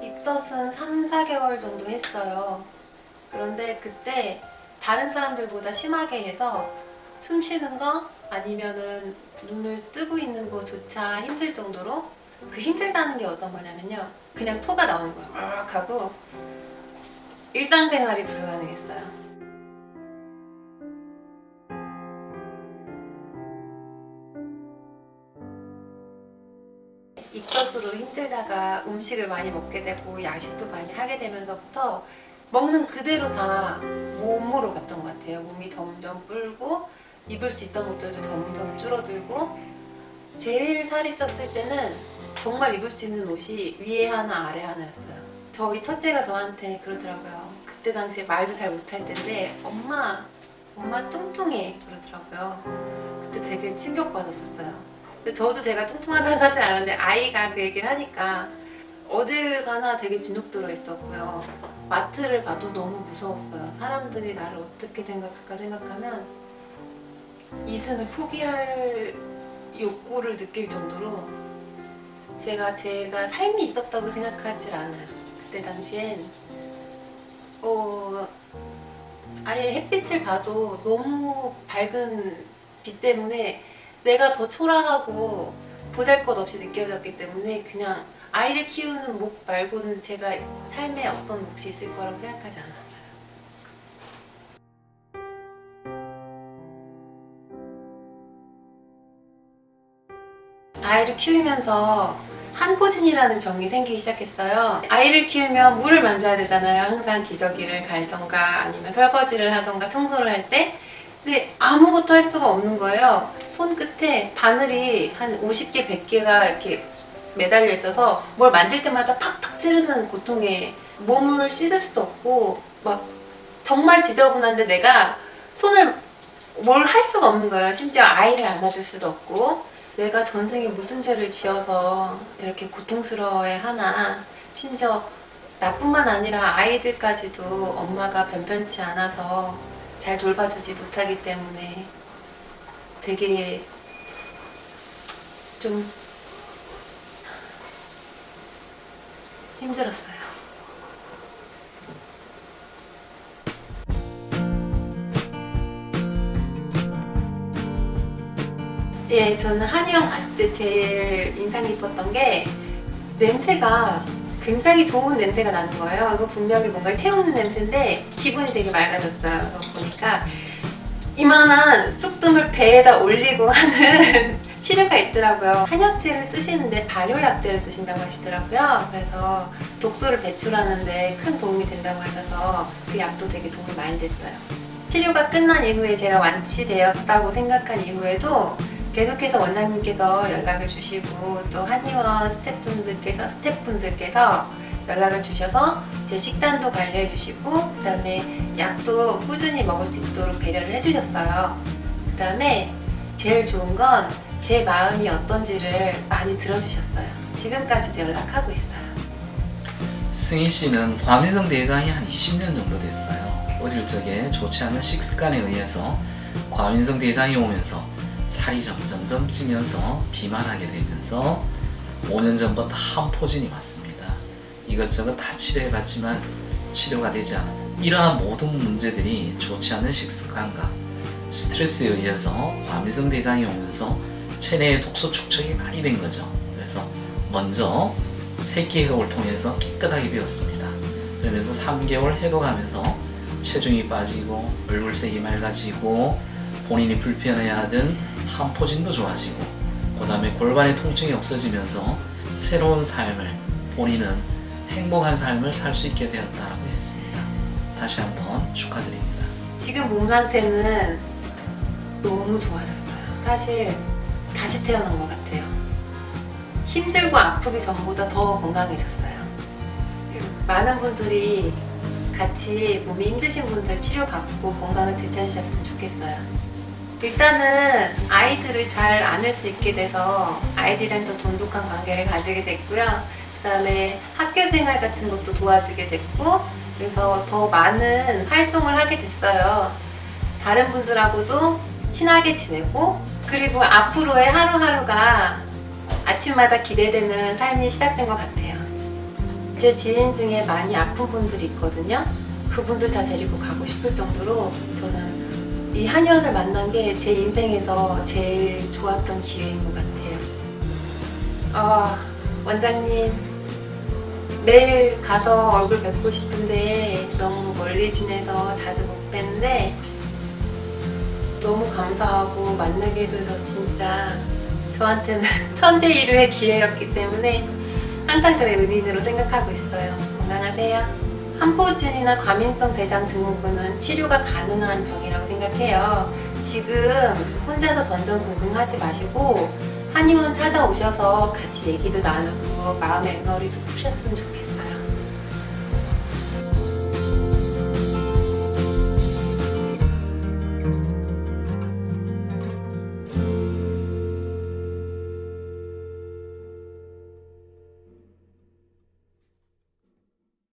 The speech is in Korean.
입덧은 3, 4개월 정도 했어요. 그런데 그때 다른 사람들보다 심하게 해서 숨 쉬는 거 아니면은 눈을 뜨고 있는 거조차 힘들 정도로 그 힘들다는 게 어떤 거냐면요. 그냥 토가 나오는 거예요. 막 하고 일상생활이 불가능했어요. 입덧으로 힘들다가 음식을 많이 먹게 되고 야식도 많이 하게 되면서부터 먹는 그대로 다 몸으로 갔던 것 같아요. 몸이 점점 불고 입을 수 있던 것들도 점점 줄어들고 제일 살이 쪘을 때는 정말 입을 수 있는 옷이 위에 하나 아래 하나였어요. 저희 첫째가 저한테 그러더라고요. 그때 당시에 말도 잘 못할 텐데 엄마 엄마 뚱뚱해 그러더라고요. 그때 되게 충격받았었어요. 저도 제가 뚱뚱하다는 사실 알았는데 아이가 그 얘기를 하니까 어딜 가나 되게 진흙 들어 있었고요. 마트를 봐도 너무 무서웠어요. 사람들이 나를 어떻게 생각할까 생각하면 이승을 포기할 욕구를 느낄 정도로 제가 제가 삶이 있었다고 생각하지 않아요. 그때 당시엔 어 아예 햇빛을 봐도 너무 밝은 빛 때문에 내가 더 초라하고 보잘것없이 느껴졌기 때문에 그냥 아이를 키우는 목 말고는 제가 삶에 어떤 몫이 있을 거라고 생각하지 않았어요. 아이를 키우면서 한포진이라는 병이 생기기 시작했어요. 아이를 키우면 물을 만져야 되잖아요. 항상 기저귀를 갈던가 아니면 설거지를 하던가 청소를 할 때. 근데 아무것도 할 수가 없는 거예요. 손끝에 바늘이 한 50개, 100개가 이렇게 매달려 있어서 뭘 만질 때마다 팍팍 찌르는 고통에 몸을 씻을 수도 없고 막 정말 지저분한데 내가 손을 뭘 할 수가 없는 거예요. 심지어 아이를 안아줄 수도 없고 내가 전생에 무슨 죄를 지어서 이렇게 고통스러워해 하나 심지어 나뿐만 아니라 아이들까지도 엄마가 변변치 않아서 잘 돌봐주지 못하기 때문에 되게 좀 힘들었어요. 예, 저는 한의원 갔을 때 제일 인상 깊었던 게 냄새가 굉장히 좋은 냄새가 나는 거예요. 이거 분명히 뭔가를 태우는 냄새인데 기분이 되게 맑아졌어요. 보니까 이만한 쑥뜸을 배에다 올리고 하는 치료가 있더라고요. 한약재를 쓰시는데 발효약재를 쓰신다고 하시더라고요. 그래서 독소를 배출하는데 큰 도움이 된다고 하셔서 그 약도 되게 도움이 많이 됐어요. 치료가 끝난 이후에 제가 완치되었다고 생각한 이후에도 계속해서 원장님께서 연락을 주시고 또 한의원 스태프분들께서 스태프분들께서 연락을 주셔서 제 식단도 관리해 주시고 그 다음에 약도 꾸준히 먹을 수 있도록 배려를 해 주셨어요. 그 다음에 제일 좋은 건 제 마음이 어떤지를 많이 들어주셨어요. 지금까지도 연락하고 있어요. 승희 씨는 과민성 대장이 한 20년 정도 됐어요. 어릴 적에 좋지 않은 식습관에 의해서 과민성 대장이 오면서 살이 점점점 찌면서 비만하게 되면서 5년 전부터 한포진이 왔습니다. 이것저것 다 치료해봤지만 치료가 되지 않은 이러한 모든 문제들이 좋지 않은 식습관과 스트레스에 의해서 과민성 대장이 오면서 체내에 독소 축적이 많이 된 거죠. 그래서 먼저 세끼 해독을 통해서 깨끗하게 비웠습니다. 그러면서 3개월 해독하면서 체중이 빠지고 얼굴색이 맑아지고 본인이 불편해하던 한포진도 좋아지고 그 다음에 골반의 통증이 없어지면서 새로운 삶을 본인은 행복한 삶을 살 수 있게 되었다고 했습니다. 다시 한번 축하드립니다. 지금 몸 상태는 너무 좋아졌어요. 사실 다시 태어난 것 같아요. 힘들고 아프기 전보다 더 건강해졌어요. 많은 분들이 같이 몸이 힘드신 분들 치료받고 건강을 되찾으셨으면 좋겠어요. 일단은 아이들을 잘 안을 수 있게 돼서 아이들이랑 더 돈독한 관계를 가지게 됐고요. 그 다음에 학교 생활 같은 것도 도와주게 됐고, 그래서 더 많은 활동을 하게 됐어요. 다른 분들하고도 친하게 지내고, 그리고 앞으로의 하루하루가 아침마다 기대되는 삶이 시작된 것 같아요. 제 지인 중에 많이 아픈 분들이 있거든요. 그분들 다 데리고 가고 싶을 정도로 저는 이 한의원을 만난 게 제 인생에서 제일 좋았던 기회인 것 같아요. 아, 원장님, 매일 가서 얼굴 뵙고 싶은데 너무 멀리 지내서 자주 못 뵀는데 너무 감사하고 만나게 돼서 진짜 저한테는 천재일우의 기회였기 때문에 항상 저의 은인으로 생각하고 있어요. 건강하세요. 한포진이나 과민성 대장 증후군은 치료가 가능한 병이라고 생각해요. 지금 혼자서 전전긍긍하지 마시고 한의원 찾아오셔서 같이 얘기도 나누고 마음의 응어리도 푸셨으면 좋겠어요.